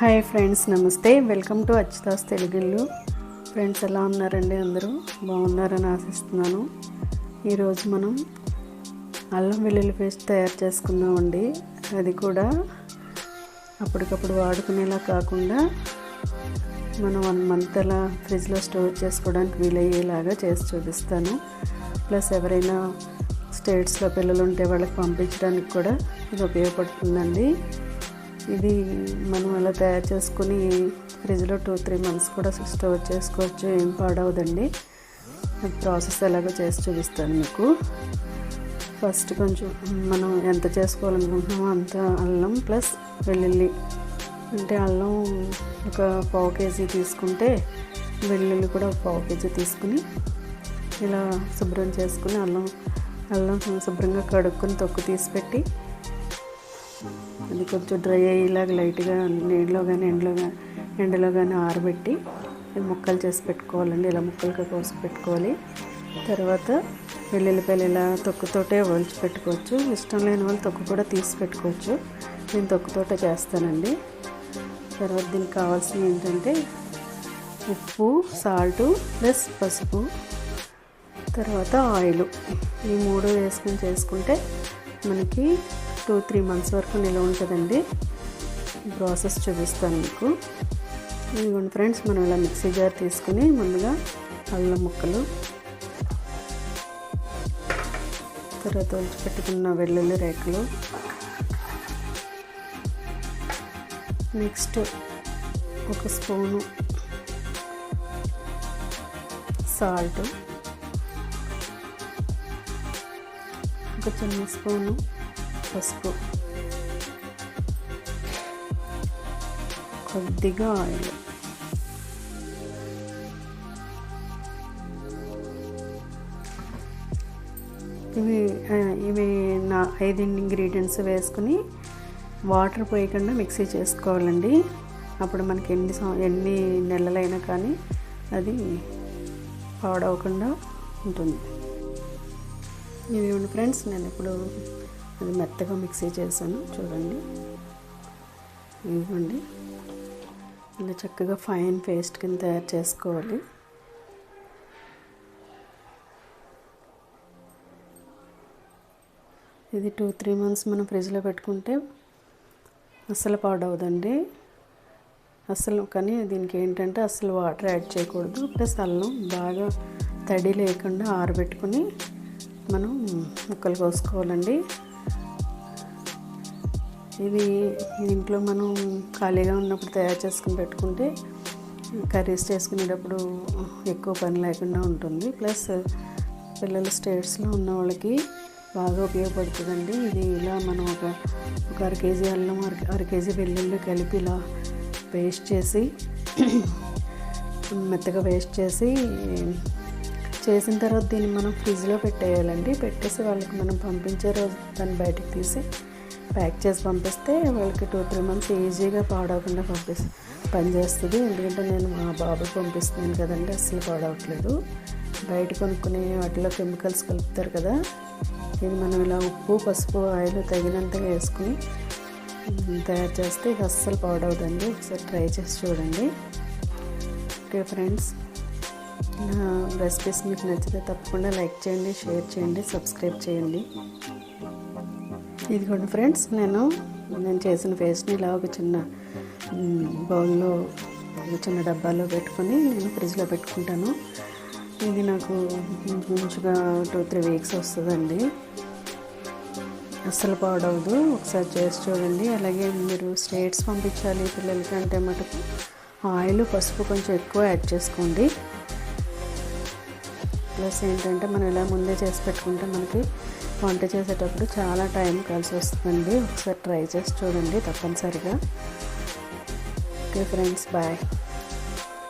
Hi friends నమస్తే. Welcome to Achyuta's తెలుగుళ్ళు. Friends ఎలా ఉన్నారండి అందరూ? బాగున్నారని ఆశిస్తున్నాను. ఈరోజు మనం అల్లం వెల్లుల్లి పేస్ట్ తయారు చేసుకుందామండి అది కూడా అప్పటికప్పుడు వాడుకునేలా కాకుండా మనం వన్ మంత్ అలా ఫ్రిడ్జ్లో స్టోర్ చేసుకోవడానికి వీలయ్యేలాగా చేసి చూపిస్తాను. ప్లస్ ఎవరైనా స్టేట్స్లో పిల్లలు ఉంటే వాళ్ళకి పంపించడానికి కూడా ఇది ఉపయోగపడుతుందండి. ఇది మనం అలా తయారు చేసుకుని ఫ్రిడ్జ్లో టూ త్రీ మంత్స్ కూడా స్టోర్ చేసుకోవచ్చు ఏం పాడవదండి. ప్రాసెస్ ఎలాగో చేసి చూపిస్తాను మీకు. ఫస్ట్ కొంచెం మనం ఎంత చేసుకోవాలనుకుంటున్నామో అంత అల్లం ప్లస్ వెల్లుల్లి. అంటే అల్లం ఒక పావు కేజీ తీసుకుంటే వెల్లుల్లి కూడా ఒక పావు కేజీ తీసుకుని ఇలా శుభ్రం చేసుకుని అల్లం అల్లం శుభ్రంగా కడుక్కొని తొక్కు తీసి పెట్టి అది కొంచెం డ్రై అయ్యేలాగా లైట్గా నీళ్ళలో కానీ ఎండలో కానీ ఎండలో కానీ ఆరబెట్టి ముక్కలు చేసి పెట్టుకోవాలండి. ఇలా ముక్కలుగా కోసి పెట్టుకోవాలి. తర్వాత వెల్లుల్లిపాయలు ఇలా తొక్కుతోటే ఒలిచి పెట్టుకోవచ్చు. ఇష్టం లేని వాళ్ళు తొక్కు కూడా తీసి పెట్టుకోవచ్చు. నేను తొక్కుతోటే చేస్తానండి. తర్వాత దీనికి కావాల్సింది ఏంటంటే ఉప్పు సాల్టు ప్లస్ పసుపు. తర్వాత ఆయిల్. ఈ మూడు వేసుకొని చేసుకుంటే మనకి టూ త్రీ మంత్స్ వరకు నిల్వ ఉంటుందండి. ప్రాసెస్ చూపిస్తాను మీకు. ఇదిగోండి ఫ్రెండ్స్ మనం ఇలా మిక్సీ జార్ తీసుకుని ముందుగా అల్లం ముక్కలు తర్వాత ఒలిచి పెట్టుకున్న వెల్లుల్లి రేకులు నెక్స్ట్ ఒక స్పూను సాల్ట్ ఒక చిన్న స్పూను పసుపు. కొద్దిగా ఆయిల్. ఇవి ఇవి నా ఐదు ఇంగ్రీడియంట్స్ వేసుకుని వాటర్ పోయకుండా మిక్సీ చేసుకోవాలండి. అప్పుడు మనకి ఎన్ని ఎన్ని నెలలైనా కానీ అది పాడవకుండా ఉంటుంది. ఇవి ఫ్రెండ్స్ నేను ఇప్పుడు అది మెత్తగా మిక్సీ చేశాను చూడండి. ఇదిగోండి. ఇలా చక్కగా ఫైన్ పేస్ట్ కింద తయారు చేసుకోవాలి. ఇది టూ త్రీ మంత్స్ మనం ఫ్రిడ్జ్లో పెట్టుకుంటే అస్సలు పాడవదండి. అస్సలు కానీ దీనికి ఏంటంటే అస్సలు వాటర్ యాడ్ చేయకూడదు. ప్లస్ అల్లం బాగా తడి లేకుండా ఆరబెట్టుకుని మనం ముక్కలు కోసుకోవాలండి. ఇది ఇంట్లో మనం ఖాళీగా ఉన్నప్పుడు తయారు చేసుకుని పెట్టుకుంటే కర్రీస్ చేసుకునేటప్పుడు ఎక్కువ పని లేకుండా ఉంటుంది. ప్లస్ పిల్లల స్టేట్స్లో ఉన్న వాళ్ళకి బాగా ఉపయోగపడుతుందండి. ఇది ఇలా మనం ఒక ఒక అర కేజీ అల్లం అర అర కేజీ వెల్లుల్లి కలిపి ఇలా పేస్ట్ చేసి మెత్తగా పేస్ట్ చేసి చేసిన తర్వాత దీన్ని మనం ఫ్రిడ్జ్లో పెట్టేయాలండి. పెట్టేసి వాళ్ళకి మనం పంపించే రోజు దాన్ని బయటకు తీసి ప్యాక్ చేసి పంపిస్తే వాళ్ళకి టూ త్రీ మంత్స్ ఈజీగా పాడవకుండా పంపిస్ పనిచేస్తుంది ఎందుకంటే నేను మా బాబుకి పంపిస్తున్నాను కదండి అస్సలు పాడవట్లేదు. బయట కొనుక్కునే వాటిలో కెమికల్స్ కలుపుతారు కదా ఇది మనం ఇలా ఉప్పు పసుపు ఆయిల్ తగినంతగా వేసుకుని తయారు చేస్తే ఇది అస్సలు పాడవదండి. ఒకసారి ట్రై చేసి చూడండి. ఓకే ఫ్రెండ్స్ నా రెసిపీస్ మీకు నచ్చితే తప్పకుండా లైక్ చేయండి షేర్ చేయండి సబ్స్క్రైబ్ చేయండి. ఇదిగోండి ఫ్రెండ్స్ నేను నేను చేసిన పేస్ట్ని ఇలా ఒక చిన్న బౌల్లో ఒక చిన్న డబ్బాలో పెట్టుకొని నేను ఫ్రిడ్జ్లో పెట్టుకుంటాను. ఇది నాకు మంచిగా టూ త్రీ వీక్స్ వస్తుందండి. అస్సలు పాడవదు. ఒకసారి చేసి చూడండి. అలాగే మీరు స్టేట్స్ పంపించాలి పిల్లలకి అంటే మటుకు ఆయిల్ పసుపు కొంచెం ఎక్కువ యాడ్ చేసుకోండి. ప్లస్ ఏంటంటే మనం ఇలా ముందే చేసి పెట్టుకుంటే మనకి వంట చేసేటప్పుడు చాలా టైం కలిసి వస్తుందండి. ఒకసారి ట్రై చేసి చూడండి తప్పనిసరిగా. Okay friends bye.